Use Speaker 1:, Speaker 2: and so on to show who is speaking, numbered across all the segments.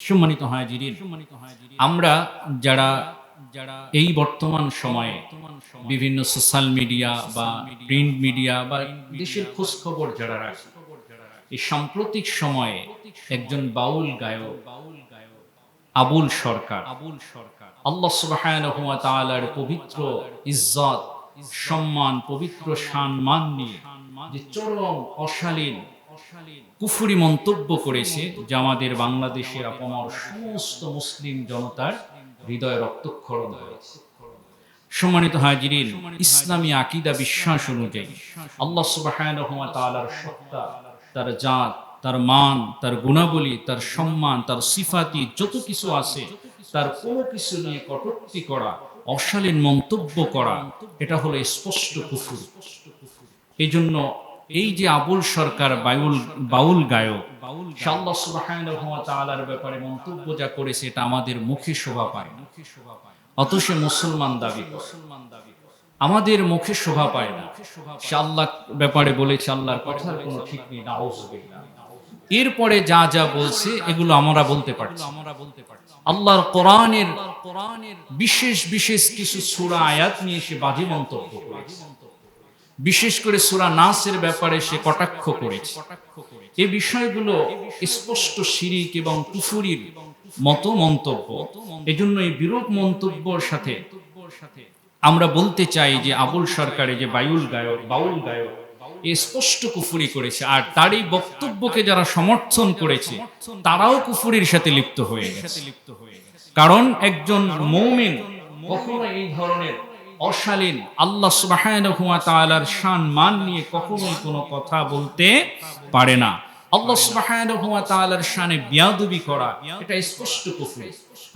Speaker 1: সম্মানিত হয় হাজিরিন। আমরা যারা যারা এই বর্তমান সময়ে বিভিন্ন সোশ্যাল মিডিয়া বা প্রিন্ট মিডিয়া বা দেশের খোঁজ খবর যারা রাখে এই সাম্প্রতিক সময়ে একজন বাউল গায়ক বাউল গায়ক আবুল সরকার আবুল সরকার আল্লাহ সুবহানাহু ওয়া তাআলার পবিত্র ইজ্জত সম্মান পবিত্র সম্মান নিয়ে যে চরম অশালীন কুফুরি মন্তব্য করেছে যা আমাদের বাংলাদেশের আপামর সমস্ত মুসলিম জনতার হৃদয় রক্তক্ষরণ হয়েছে। সম্মানিত হাজিরিন, ইসলামী আকিদা বিশ্বাস অনুযায়ী আল্লাহ তাআলার সত্তা, তার জাত, তার মান, তার গুণাবলী, তার সম্মান, তার সিফাতি যত কিছু আছে, তার কোনো কিছু নিয়ে কটূক্তি করা, অশালীন মন্তব্য করা, এটা হলো স্পষ্ট কুফুর। এই জন্য এই যে আবুল সরকার বাউল বাউল গায়ক ব্যাপারে মন্তব্য যা করেছে, এটা আমাদের মুখে শোভা পায় না। অত সে মুসলমান দাবি করে। আমাদের মুখে শোভা পায় না। সে আল্লাহ ব্যাপারে বলেছে, আল্লাহর কথার কোনো ঠিক নেই নাউজুবিল্লাহ এরপরে যা যা বলছে, এগুলো আমরা বলতে পারছি আমরা বলতে পারছি আল্লাহর কোরআনের কোরআনের বিশেষ বিশেষ কিছু সূরা, আয়াত নিয়ে সে বাজে মন্তব্য করেছে। বিশেষ করে সূরা নাসের ব্যাপারে সে কটাক্ষ করেছে। এই বিষয়গুলো স্পষ্ট শিরিক এবং কুফুরির মতো মন্তব্য। এজন্য এই বিরূপ মন্তব্যর সাথে আমরা বলতে চাই যে আবুল সরকারে যে বায়ুল গায়ক, বাউল গায়ক, এ স্পষ্ট কুফুরি করেছে। আর তার এই বক্তব্যকে যারা সমর্থন করেছে, তারাও কুফুরির সাথে লিপ্ত হয়ে গেছে। কারণ একজন মৌমিন কখনো এই ধরনের অশালীন, আল্লাহ সুবহানাহু ওয়া শান মান নিয়ে কখনোই কোনো কথা বলতে পারে না। আল্লাহ সুবহানাহু ওয়া তাআলার শানে বিয়াদবি করা, এটা স্পষ্ট কুফর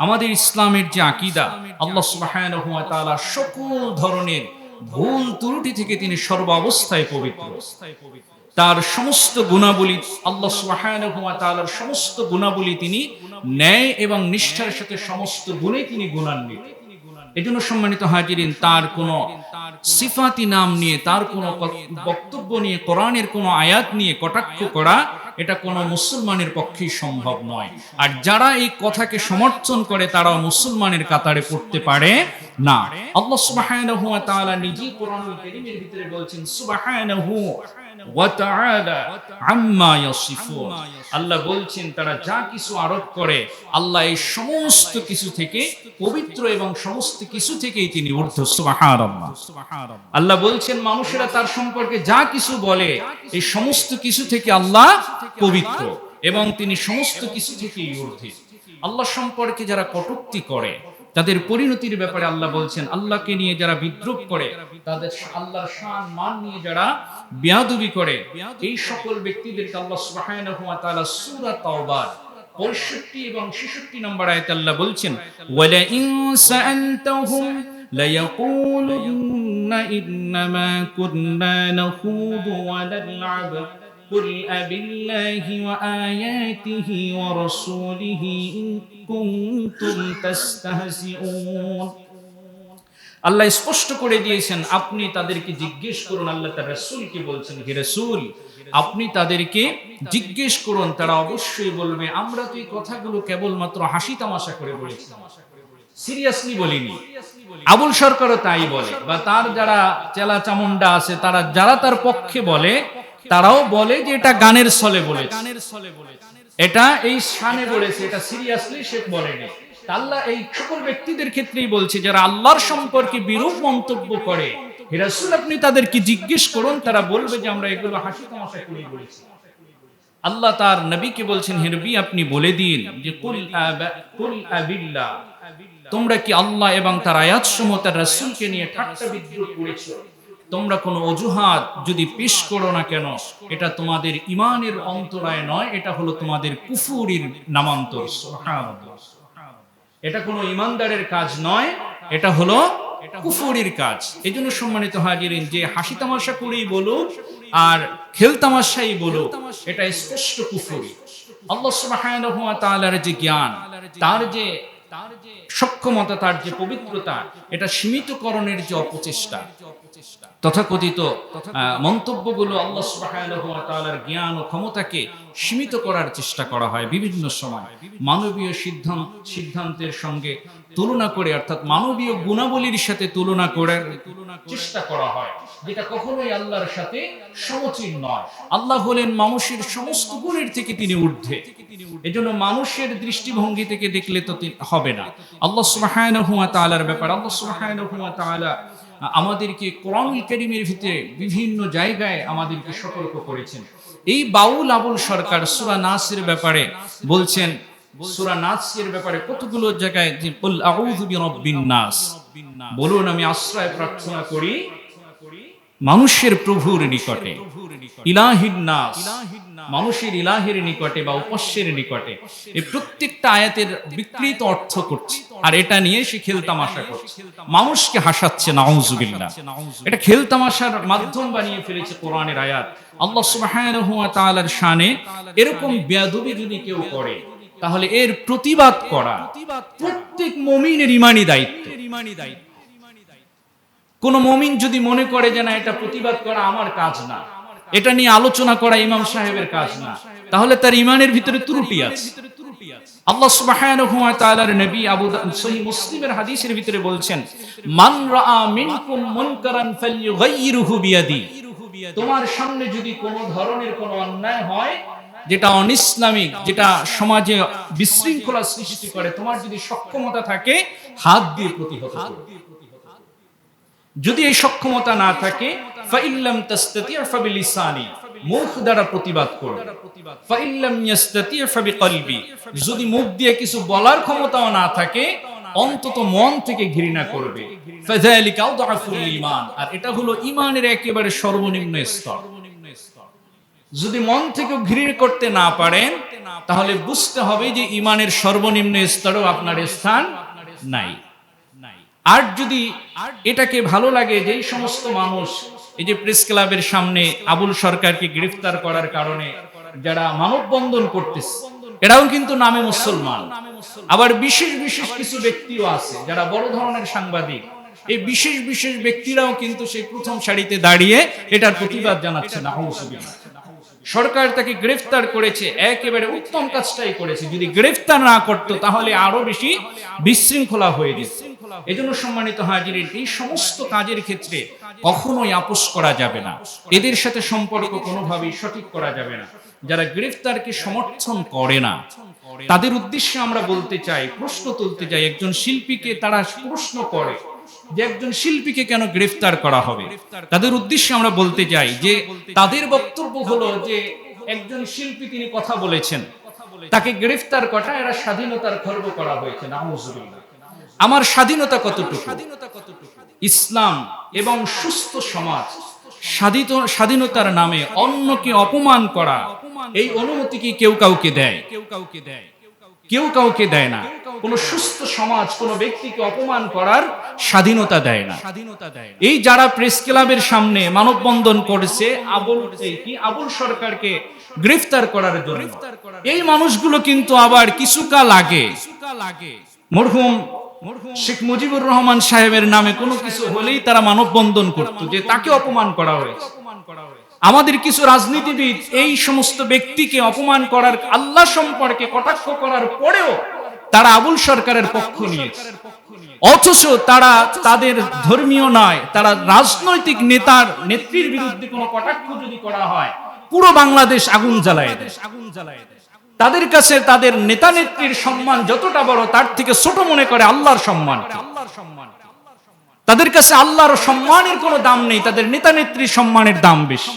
Speaker 1: আমাদের ইসলামের যে আকীদা, আল্লাহ সুবহানাহু ওয়া সকল ধরনের ভুল ত্রুটি থেকে তিনি সর্ব অবস্থায় পবিত্র। তার সমস্ত গুণাবলী, আল্লাহ তাআলার সমস্ত গুণাবলী তিনি ন্যায় এবং নিষ্ঠার সাথে সমস্ত গুণে তিনি গুণান্বিত। এজন্য সম্মানিত হাজিরিন, তার কোন সিফাতি নাম নিয়ে, তার কোন বক্তব্য নিয়ে, কোরআনের কোন আয়াত নিয়ে কটাক্ষ করা, এটা কোন মুসলমানের পক্ষেই সম্ভব নয়। আর যারা এই কথাকে সমর্থন করে তারা মুসলমানের কাতারে পড়তে পারে না। আল্লাহ সুবহানাহু ওয়া তাআলা নিজেই কোরআনুল কারীমের ভিতরে বলছেন, সুবহানাহু আল্লাহ বলছেন, তারা যা কিছু আরোপ করে, আল্লাহ এই সমস্ত কিছু থেকে, পবিত্র এবং সমস্ত কিছু থেকেই তিনি ঊর্ধ্ব। আল্লাহ বলছেন, মানুষেরা তার সম্পর্কে যা কিছু বলে, এই সমস্ত কিছু থেকে আল্লাহ পবিত্র এবং তিনি সমস্ত কিছু থেকেই ঊর্ধ্বে। আল্লাহ সম্পর্কে যারা কটুক্তি করে তাদের পরিণতির ব্যাপারে আল্লাহ বলছেন, আল্লাহকে নিয়ে যারা বিদ্রুপ করে, তাদের আল্লাহর শান, মান নিয়ে যারা বিয়াদবি করে, এই সকল ব্যক্তিদেরকে আল্লাহ সুবহানাহু ওয়া তাআলা সূরা তাওবার 65 এবং 66 নম্বর আয়াতে আল্লাহ বলছেন ওয়ালা ইন্নামা কুন্না নাখুদু ওয়া নাল'াব قل أبالله وآياته ورسوله إن كنتم تستهزئون আল্লাহ স্পষ্ট করে দিয়েছেন আপনি তাদেরকে জিজ্ঞেস করুন আল্লাহ তার রসুলকে বলছেন হে রসুল আপনি তাদেরকে জিজ্ঞেস করুন তারা অবশ্যই বলবে আমরা তো এই কথাগুলো কেবলমাত্র হাসি তামাশা করে বলেছি সিরিয়াসলি বলিনি আবুল সরকারও তাই বলে বা তার যারা চেলা চামুন্ডা আছে তারা যারা তার পক্ষে বলে তারাও বলে যে এটা গানের ছলে বলে গানের ছলে বলে এটা এই শানে বলেছে, এটা সিরিয়াসলি সে বলেনি। আল্লাহ এই সকল ব্যক্তিদের ক্ষেত্রেই বলছে, যারা আল্লাহর সম্পর্কে বিরূপ মন্তব্য করে আপনি তাদেরকে জিজ্ঞেস করুন, তারা বলবে যে আমরা এগুলো হাসি তামাশা বলেছি। আল্লাহ তার নবীকে বলছেন আপনি বলে দিন যে কুল কুল আবিল্লাহ, তোমরা কি আল্লাহ এবং তার আয়াত সমূহ তার রাসূলকে নিয়ে ঠাট্টা বিদ্রুপ করেছ? তোমরা কোনো অজুহাত যদি পেশ করো না কেন, এটা তোমাদের ইমানের অন্তরায় নয়, এটা হলো তোমাদের কুফুরির নামান্তর। এটা কোনো ইমানদারের কাজ নয়, এটা হলো কুফুরির কাজ। এই জন্য সম্মানিত হাজিরিন, যে হাসি তামাশা করেই বলুক আর খেল তামাশাই বলুক এটা স্পষ্ট কুফুরি। আল্লাহ সুবহানাহু ওয়া তাআলার যে জ্ঞান, তার যে সক্ষমতা তার যে পবিত্রতা এটা সীমিতকরণের যে অপচেষ্টা। তথাকথিত মন্তব্যগুলো আল্লাহ সুবাহর জ্ঞান ও ক্ষমতাকে সীমিত করার চেষ্টা করা হয় বিভিন্ন সময়। মানবীয় সিদ্ধান্ত সিদ্ধান্তের সঙ্গে তুলনা করে, অর্থাৎ মানবীয় গুণাবলীর সাথে তুলনা করার চেষ্টা করা হয়, যেটা কখনোই আল্লাহর সাথে সমচীন নয়। আল্লাহ হলেন মানুষের সমস্ত গুণের থেকে তিনি ঊর্ধ্বে। এজন্য মানুষের দৃষ্টিভঙ্গি থেকে দেখলে তো হবে না। আল্লাহ সুবহানাহু ওয়া তাআলার ব্যাপার, আল্লাহ সুবহানাহু ওয়া তাআলা আমাদেরকে কোরআনুল কারীমের ভিতরে বিভিন্ন জায়গায় আমাদেরকে সতর্ক করেছেন। এই বাউল আবুল সরকার সূরা নাসের ব্যাপারে বলছেন সূরা নাসের ব্যাপারে কতগুলো জায়গায় বলুন, আমি আশ্রয় প্রার্থনা করি মানুষের প্রভুর নিকটে, ইলাহিন নাস, মানুষের ইলাহের নিকটে বা উপস্যের নিকটে। এই প্রত্যেকটা আয়াতের বিকৃত অর্থ করছে। আর এটা নিয়ে সে খেলতামাশা করছে। মানুষকে হাসাচ্ছে নাউজুবিল্লাহ এটা খেলতামাশার মাধ্যম বানিয়ে ফেলেছে কোরআনের আয়াত। আল্লাহ সুবহানাহু ওয়া তাআলার শানে এরকম বেয়াদবি যদি কেউ করে তাহলে এর প্রতিবাদ করা প্রত্যেক মুমিনের ইমানি দায়িত্ব। কোন মমিন যদি মনে করে যে না, এটা প্রতিবাদ করা আমার কাজ না, এটা নিয়ে আলোচনা করা ইমাম সাহেবের কাজ না, তাহলে তার ইমানের ভিতরে ত্রুটি আছে। আল্লাহ সুবহানাহু ওয়া তাআলার নবী আবু সহিহ মুসলিমের হাদিসের ভিতরে বলছেন, মান রাআ মিনকুম মুনকারান ফালইয়ুগাইয়িরহু বিয়াদি। তোমার সামনে যদি কোনো ধরনের কোনো অন্যায় হয় যেটা অনিসলামিক, যেটা সমাজে বিশৃঙ্খলা সৃষ্টি করে, তোমার যদি সক্ষমতা থাকে, হাত দিয়ে প্রতিহত যদি এই সক্ষমতা না থাকে, ফাইল্লাম ফাবিলিসানি, মুখ দ্বারা প্রতিবাদ করো। ফাইল্লাম ফাবিকলবি, যদি মুখ দিয়ে কিছু বলার ক্ষমতাও না থাকে, অন্তত মন থেকে ঘৃণা করবে। ফাযালিকা ঈমান আর এটা হলো ঈমানের একেবারে সর্বনিম্ন স্তর। যদি মন থেকে ঘৃণা করতে না পারেন, তাহলে বুঝতে হবে যে ঈমানের সর্বনিম্ন স্তরেও আপনার স্থান নাই। আর যদি এটাকে ভালো লাগে যে সমস্ত মানুষ, এই যে প্রেস ক্লাবের সামনে আবুল সরকারকে গ্রেফতার করার কারণে যারা মানববন্ধন করতেছে, এরাও কিন্তু নামে মুসলমান। আবার বিশেষ বিশেষ কিছু ব্যক্তিও আছে যারা বড় ধরনের সাংবাদিক। এই বিশেষ বিশেষ ব্যক্তিরাও কিন্তু সেই প্রথম সারিতে দাঁড়িয়ে এটার প্রতিবাদ জানাচ্ছে না সরকার তাকে গ্রেফতার করেছে, একেবারে উত্তম কাজটাই করেছে। যদি গ্রেফতার না করতো, তাহলে আরও বেশি বিশৃঙ্খলা হয়ে যেত। এজন্য সম্মানিত হাজিরিন, এই সমস্ত কাজের ক্ষেত্রে কখনোই আপোষ করা যাবে না। এদের সাথে সম্পর্ক কোনোভাবেই সঠিক করা যাবে না। যারা গ্রেফতারকে সমর্থন করে না, তাদের উদ্দেশ্যে আমরা বলতে চাই, প্রশ্ন তুলতে চাই, একজন শিল্পীকে তারা প্রশ্ন করে যে একজন শিল্পীকে কেন গ্রেফতার করা হবে? তাদের উদ্দেশ্যে আমরা বলতে চাই যে তাদের বক্তব্য হলো যে একজন শিল্পী তিনি কথা বলেছেন। তাকে গ্রেফতার করা, এরা স্বাধীনতার খর্ব করা হয়েছে আমার স্বাধীনতা কতটুকু? ইসলাম এবং সুস্থ সমাজ, স্বাধীত, স্বাধীনতার নামে অন্যকে অপমান করা, এই অনুমতি কি কেউ কাউকে দেয় কেউ কাউকে দেয়? কেউ কাউকে দেয় না। কোন সুস্থ সমাজ কোন ব্যক্তিকে অপমান করার স্বাধীনতা দেয় না। স্বাধীনতা দেয় এই যারা প্রেস ক্লাবের সামনে মানববন্ধন করেছে আবুল কি আবুল সরকারকে গ্রেফতার করার জন্য। এই মানুষগুলো কিন্তু আবার কিছুকাল আগে মরহুম শেখ মুজিবুর রহমান সাহেবের নামে কোনো কিছু হলেই তারা মানববন্ধন করত যে তাকে অপমান করা হয়েছে। আমাদের কিছু রাজনীতিবিদ এই সমস্ত ব্যক্তিকে অপমান করার আল্লাহ সম্পর্কে কটাক্ষ করার পরেও তারা আবুল সরকারের পক্ষ নিয়েছে অথচ তারা তাদের ধর্মীয় নয় তারা রাজনৈতিক নেতার নেত্রীর বিরুদ্ধে কোনো কটাক্ষ যদি করা হয় পুরো বাংলাদেশ আগুন জ্বালায় দেয়। আগুন জ্বালায় দেয়। তাদের কাছে তাদের নেতা নেত্রীর সম্মান যতটা বড় তার থেকে ছোট মনে করে আল্লাহর সম্মান আল্লাহর সম্মান। তাদের কাছে আল্লাহর সম্মানের কোনো দাম নেই তাদের নেতা নেত্রীর সম্মানের দাম বেশি।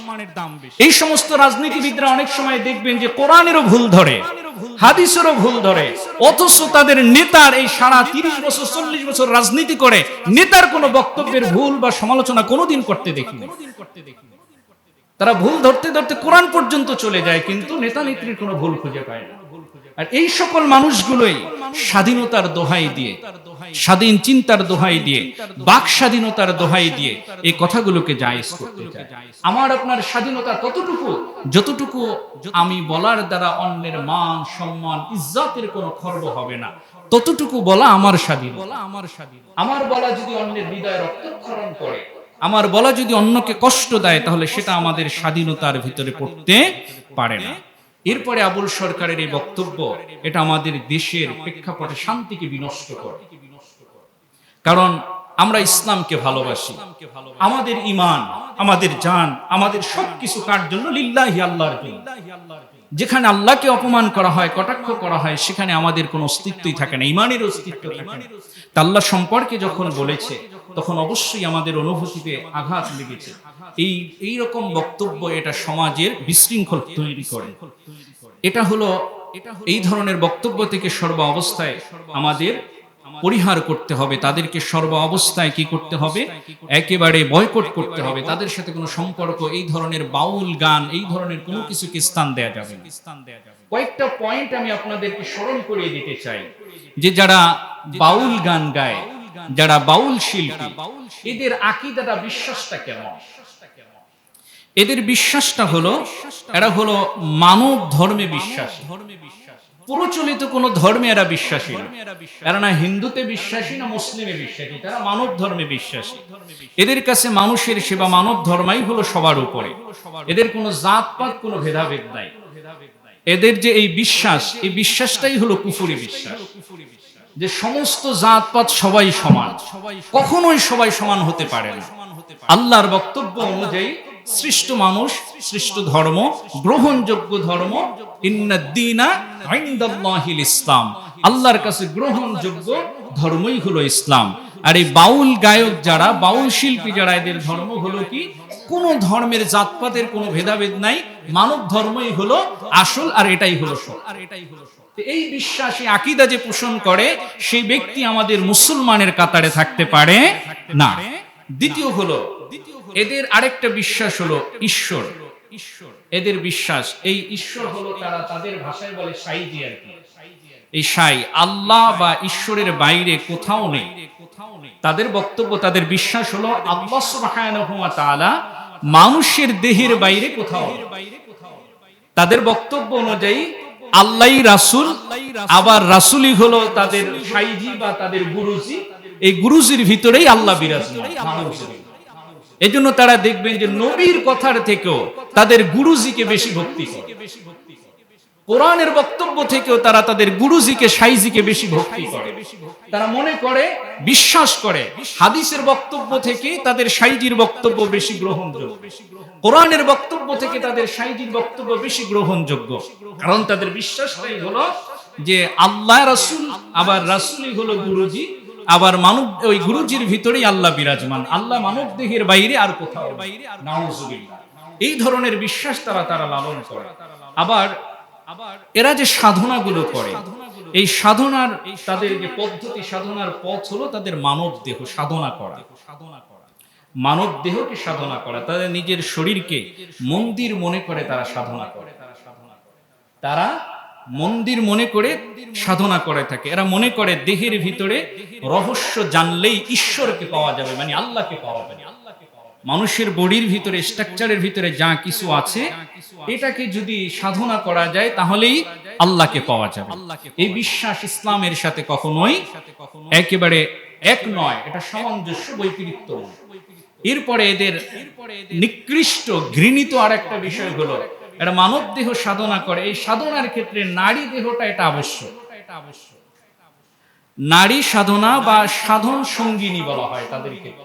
Speaker 1: এই সমস্ত রাজনীতিবিদরা অনেক সময় দেখবেন যে কোরআনেরও ভুল ধরে হাদিসেরও ভুল ধরে অথচ তাদের নেতার এই সারা তিরিশ বছর চল্লিশ বছর রাজনীতি করে নেতার কোনো বক্তব্যের ভুল বা সমালোচনা কোনোদিন করতে দেখি তারা ভুল ধরতে ধরতে কোরআন পর্যন্ত চলে যায় কিন্তু নেতা নেত্রীর কোনো ভুল খুঁজে পায় না। আর এই সকল মানুষগুলোই স্বাধীনতার দোহাই দিয়ে, স্বাধীন চিন্তার দোহাই দিয়ে, বাক স্বাধীনতার দোহাই দিয়ে এই কথাগুলোকে জায়েজ করতে চায় আমার আপনার স্বাধীনতা ততটুকু, যতটুকু আমি বলার দ্বারা অন্যের মান, সম্মান, ইজ্জতের কোনো খর্ব হবে না। ততটুকু বলা আমার স্বাধীন বলা আমার স্বাধীন আমার বলা যদি অন্যের হৃদয় রক্তক্ষরণ করে, আমার বলা যদি অন্যকে কষ্ট দেয়, তাহলে সেটা আমাদের স্বাধীনতার ভিতরে পড়তে পারে না। এরপরে আবুল সরকারের এই বক্তব্য, এটা আমাদের দেশের প্রেক্ষাপটে শান্তিকে বিনষ্ট করে। কারণ আমরা ইসলামকে ভালোবাসি। আমাদের ইমান আমাদের জান, আমাদের সবকিছু কার জন্য? লিল্লাহি আল্লাহর জন্য। যেখানে আল্লাহকে অপমান করা হয়, কটাক্ষ করা হয়, সেখানে আমাদের কোনো অস্তিত্বই থাকে না ইমানের অস্তিত্ব থাকে না। তা আল্লাহ সম্পর্কে যখন বলেছে তখন অবশ্যই আমাদের অনুভূতিতে আঘাত লেগেছে। এই এই রকম বক্তব্য এটা সমাজের বিশৃঙ্খল তৈরি করে। এটা হলো, এই ধরনের বক্তব্য থেকে সর্ব অবস্থায় আমাদের পরিহার করতে হবে। তাদেরকে সর্ব অবস্থায় কি করতে হবে? একেবারে বয়কট করতে হবে। তাদের সাথে কোনো সম্পর্ক, এই ধরনের বাউল গান, এই ধরনের কোনো কিছুকে স্থান দেয়া যাবে কয়েকটা পয়েন্ট আমি আপনাদেরকে স্মরণ করিয়ে দিতে চাই। যে যারা বাউল গান গায় যারা বাউল শিল্পী। এদের আকিদাটা বিশ্বাসটা কেমন? এদের বিশ্বাসটা হলো এরা হলো মানব ধর্মে বিশ্বাস। ধর্মে বিশ্বাস। প্রচলিত কোন ধর্মে এরা বিশ্বাসী এরা না হিন্দুতে বিশ্বাসী না মুসলিমে বিশ্বাসী তারা মানব ধর্মে বিশ্বাসী। এদের কাছে মানুষের সেবা মানব ধর্মাই হলো সবার উপরে। এদের কোনো জাতপাত কোনো ভেদাভেদ নাই। এদের যে এই বিশ্বাস এই বিশ্বাসটাই হলো কুফুরি বিশ্বাস। যে সমস্ত জাতপাত সবাই সমান। কখনোই সবাই সমান হতে পারে না। আল্লাহর বক্তব্য অনুযায়ী সৃষ্ট মানুষ, সৃষ্ট ধর্ম, গ্রহণযোগ্য ধর্ম ইসলাম। আল্লাহর কাছে গ্রহণযোগ্য ধর্মই হলো ইসলাম। আর এই বাউল গায়ক যারা, বাউল শিল্পী যারা, এদের ধর্ম হলো কি? কোন ধর্মের জাতপাতের কোনো ভেদাভেদ নাই। মানব ধর্মই হলো আসল আর এটাই হলো আর এটাই হলো এই বিশ্বাসী আকিদা যে পোষণ করে, সেই ব্যক্তি আমাদের মুসলমানের কাতারে থাকতে পারে না। দ্বিতীয় হলো, এদের আরেকটা বিশ্বাস হলো ঈশ্বর। ঈশ্বর এদের বিশ্বাস, এই ঈশ্বর হলো তারা তাদের ভাষায় বলে সাইজি আর কি। এই সাই, আল্লাহ বা ঈশ্বরের বাইরে কোথাও নেই। তাদের বক্তব্য, তাদের বিশ্বাস হলো আল্লাহ সুবহানাহু ওয়া তাআলা মানুষের দেহের বাইরে কোথাও। তাদের বক্তব্য অনুযায়ী আল্লাহই রাসুল, আবার রাসুলই হলো তাদের সাইজি বা তাদের গুরুজি। এই গুরুজির ভিতরেই আল্লাহ বিরাজ এই জন্য তারা দেখবেন যে নবীর কথার থেকেও তাদের গুরুজিকে বেশি ভক্তি কোরআনের বক্তব্য থেকেও তারা তাদের গুরুজিকে, সাইজিকে বেশি ভক্তি করে। তারা মনে করে, বিশ্বাস করে, হাদিসের বক্তব্য থেকে তাদের সাইজির বক্তব্য বেশি গ্রহণযোগ্য। কোরআনের বক্তব্য থেকে তাদের সাইজির বক্তব্য বেশি গ্রহণযোগ্য। কারণ তাদের বিশ্বাসটাই হলো যে আল্লাহ রাসূল, আবার রাসূলই হলো গুরুজি, আবার মানব, ওই গুরুজির ভিতরেই আল্লাহ বিরাজমান। আল্লাহ মানব দেহের বাইরে আর কোথাও বাইরে এই ধরনের বিশ্বাস তারা তারা লালন করে। আবার এরা যে সাধনাগুলো করে এই সাধনার তাদের যে পদ্ধতি সাধনার পথ হলো তাদের মানব দেহ সাধনা করা। সাধনা করা। মানব দেহকে সাধনা করা তাদের নিজের শরীরকে মন্দির মনে করে তারা সাধনা করে। তারা মন্দির মনে করে সাধনা করে থাকে। এরা মনে করে দেহের ভিতরে রহস্য জানলেই ঈশ্বরকে পাওয়া যাবে মানে আল্লাহকে পাওয়া যাবে। মানুষের বডির ভিতরে স্ট্রাকচারের ভিতরে যা কিছু আছে এটাকে যদি সাধনা করা যায় তাহলেই আল্লাহকে পাওয়া যাবে। এই বিশ্বাস ইসলামের সাথে কখনোই একেবারে এক নয় এটা সামঞ্জস্য বৈপরীত্য। এরপরে এদের নিকৃষ্ট ঘৃণিত আর একটা বিষয় হলো এটা মানব দেহ সাধনা করে। এই সাধনার ক্ষেত্রে নারী দেহটা এটা আবশ্যক। নারী সাধনা বা সাধন সঙ্গিনী বলা হয় তাদের ক্ষেত্রে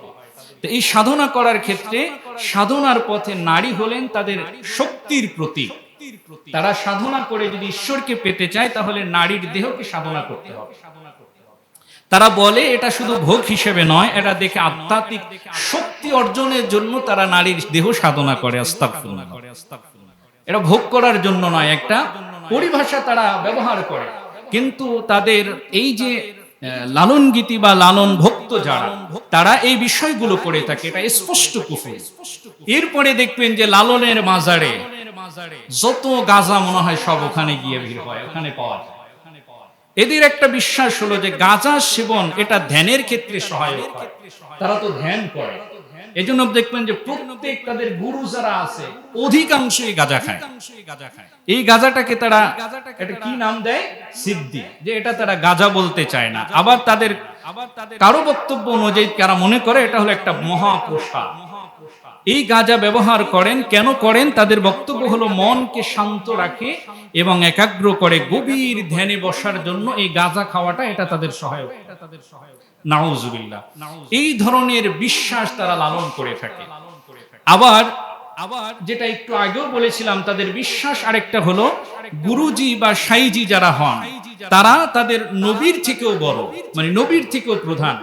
Speaker 1: তো এই সাধনা করার ক্ষেত্রে সাধনার পথে নারী হলেন তাদের শক্তির প্রতীক। তারা সাধনা করে যদি ঈশ্বরকে পেতে চায়, তাহলে নারীর দেহকে সাধনা করতে হবে। তারা বলে, এটা শুধু ভোগ হিসেবে নয়, এটা দেখে আধ্যাত্মিক শক্তি অর্জনের জন্য তারা নারীর দেহ সাধনা করে, আস্তাগফিরুল্লাহ। এটা ভোগ করার জন্য নয়, একটা পরিভাষা তারা ব্যবহার করে। কিন্তু তাদের এই যে লালন গীতি বা লালন ভক্ত যারা, তারা এই বিষয়গুলো করে থাকে, এটা স্পষ্ট কুফুর। এরপরে দেখবেন যে লালনের মাজারে যত গাজা মনে হয় সব ওখানে গিয়ে ভিড় হয়, ওখানে পাওয়া যায়। এদের একটা বিশ্বাস হলো যে গাঁজা সেবন এটা ধ্যানের ক্ষেত্রে সহায়ক তারা তো ধ্যান করে। এজন্য দেখবেন যে প্রত্যেক তাদের গুরু যারা আছে অধিকাংশই গাঁজা খায়। এই গাঁজাটাকে তারা এটা কি নাম দেয়? সিদ্ধি। যে এটা তারা গাঁজা বলতে চায় না। আবার তাদের আবার তাদের কারও বক্তব্য অনুযায়ী তারা মনে করে এটা হলো একটা মহাপ্রসাদ এই গাঁজা ব্যবহার করেন কেন করেন? তাদের বক্তব্য হলো মনকে শান্ত রাখে এবং একাগ্র করে গভীর ধ্যানে বসার জন্য এই গাঁজা খাওয়াটা এটা তাদের সহায়ক। এটা তাদের সহায়ক। নাউজুবিল্লাহ। এই ধরনের বিশ্বাস তারা লালন করে থাকে। আবার আবার যেটা একটু আগেও বলেছিলাম তাদের বিশ্বাস আরেকটা হলো গুরুজি বা সাইজি যারা হন তারা তাদের নবীর থেকেও বড় মানে নবীর থেকেও প্রধান।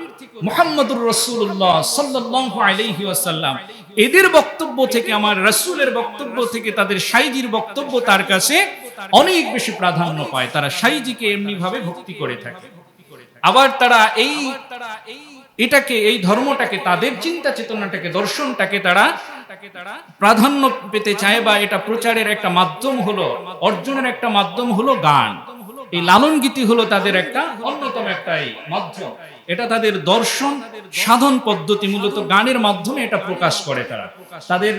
Speaker 1: মোহাম্মদুর রসুল্লাহ সাল্লাহ আলাইহি ওয়াসাল্লাম এদের বক্তব্য থেকে আমার রসুলের বক্তব্য থেকে তাদের সাইজির বক্তব্য তার কাছে অনেক বেশি প্রাধান্য পায়। তারা সাইজিকে এমনি ভাবে ভক্তি করে থাকে। আবার তারা এই এটাকে, এই ধর্মটাকে, তাদের চিন্তা চেতনাটাকে, দর্শনটাকে তারা প্রাধান্য পেতে চায় বা এটা প্রচারের একটা মাধ্যম হলো, অর্জনের একটা মাধ্যম হলো গান। এই লালন গীতি হলো তাদের একটা অন্যতম একটা মাধ্যম। এটা তাদের দর্শন সাধন পদ্ধতি মূলত গানের মাধ্যমে এটা প্রকাশ করে তারা। তাদের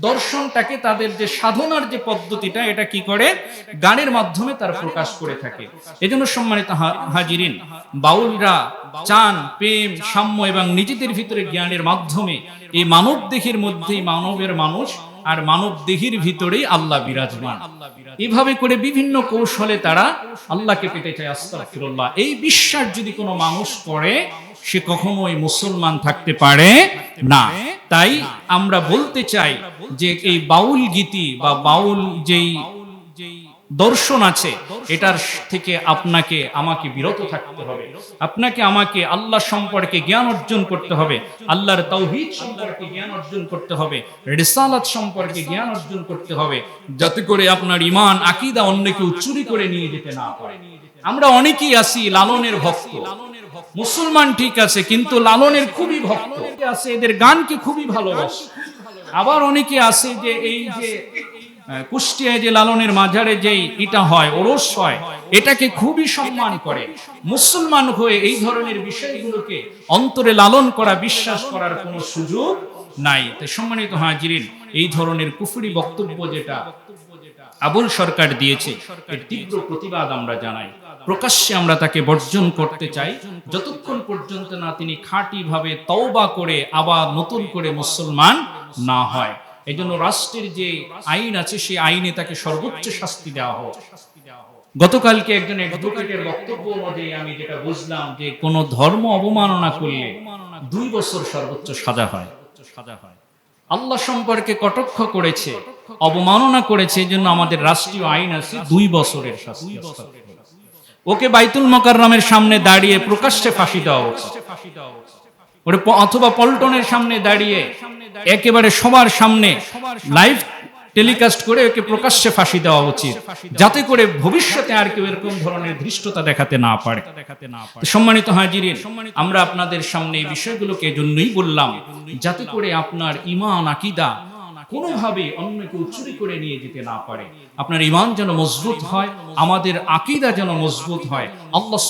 Speaker 1: দর্শনটাকে তাদের যে সাধনার যে পদ্ধতিটা, এটা কি করে? গানের মাধ্যমে তারা প্রকাশ করে থাকে। এজন্য সম্মানিত হাজিরিন, বাউলরা চান, প্রেম, সাম্য এবং নিজেদের ভিতরে জ্ঞানের মাধ্যমে এই মানব দেহের মধ্যেই মানবের মানুষ আর মানব দেহের ভিতরেই আল্লাহ বিরাজমান। এভাবে করে বিভিন্ন কৌশলে তারা আল্লাহকে পেতে চায়, আস্তাগফিরুল্লাহ। এই বিশ্বাস যদি কোনো মানুষ করে, সে কখনোই মুসলমান থাকতে পারে না। তাই আমরা বলতে চাই যে এই বাউল গীতি বা বাউল যেই দর্শন আছে, এটার থেকে আপনাকে, আমাকে বিরত থাকতে হবে। আপনাকে, আমাকে আল্লাহ সম্পর্কে জ্ঞান অর্জন করতে হবে, আল্লাহর তৌহিদ সম্পর্কে জ্ঞান অর্জন করতে হবে, রিসালাত সম্পর্কে জ্ঞান অর্জন করতে হবে, যাতে করে আপনার ইমান আকিদা অন্য কেউ চুরি করে নিয়ে যেতে না পারে। আমরা অনেকেই আছি লালনের ভক্ত। মুসলমান ঠিক আছে, কিন্তু লালনের খুবই ভক্ত। আছে, এদের গানকে খুবই ভালোবাসে। আবার অনেকে আছে যে এই যে কুষ্টিয়ায় যে লালনের মাঝারে যেই এটা হয়, ওরস হয়, এটাকে খুবই সম্মান করে। মুসলমান হয়ে এই ধরনের বিষয়গুলোকে অন্তরে লালন করা, বিশ্বাস করার কোনো সুযোগ নাই। তাই সম্মানিত হাজিরিন, এই ধরনের কুফুরি বক্তব্য যেটা আবুল সরকার দিয়েছে। এর তীব্র প্রতিবাদ আমরা জানাই। প্রকাশ্যে আমরা তাকে বর্জন করতে চাই। যতক্ষণ পর্যন্ত না তিনি খাঁটি ভাবে তওবা করে আবার নতুন করে মুসলমান না হয়। এই জন্য রাষ্ট্রের যে আইন আছে সেই আইনে তাকে সর্বোচ্চ শাস্তি দেওয়া হোক। গতকালকে একজন অ্যাডভোকেটের বক্তব্য অনুযায়ী আমি যেটা বুঝলাম যে কোনো ধর্ম অবমাননা করলে দুই বছর সর্বোচ্চ সাজা হয়। সাজা হয়। আল্লাহ সম্পর্কে কটাক্ষ করেছে। অবমাননা করেছে এই জন্য আমাদের রাষ্ট্রীয় আইন আছে দুই বছরের শাস্তি ওকে বাইতুল মোকাররমের সামনে দাঁড়িয়ে প্রকাশ্যে ফাঁসি দেওয়া উচিত ওরে অথবা পল্টনের সামনে দাঁড়িয়ে একেবারে সবার সামনে লাইভ টেলিকাস্ট করে ওকে প্রকাশ্যে ফাঁসি দেওয়া উচিত যাতে করে ভবিষ্যতে আর কেউ এরকম ধরনের ধৃষ্টতা দেখাতে না পারে। সম্মানিত হাজিরিন আমরা আপনাদের সামনে এই বিষয়গুলোকে এজন্যই বললাম যাতে করে আপনার ইমান আকিদা কোনোভাবে অন্য কেউ চুরি করে নিয়ে যেতে না পারে। আপনার ইমান যেন মজবুত হয়, আমাদের আকিদা যেন মজবুত হয়, আল্লাহ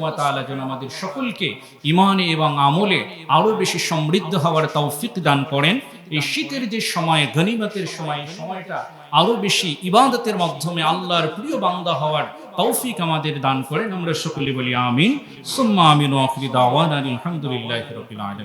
Speaker 1: ওয়া যেন আমাদের সকলকে ইমানে এবং আমলে আরও বেশি সমৃদ্ধ হওয়ার তৌফিক দান করেন। এই শীতের যে সময়, গনিমতের সময় সময়টা আরও বেশি ইবাদতের মাধ্যমে আল্লাহর প্রিয় বান্দা হওয়ার তৌফিক আমাদের দান করেন। আমরা সকলে বলি আমিন। সুম্মা আমিন আখিরি দাওয়ানা আলহামদুলিল্লাহি আলামিন।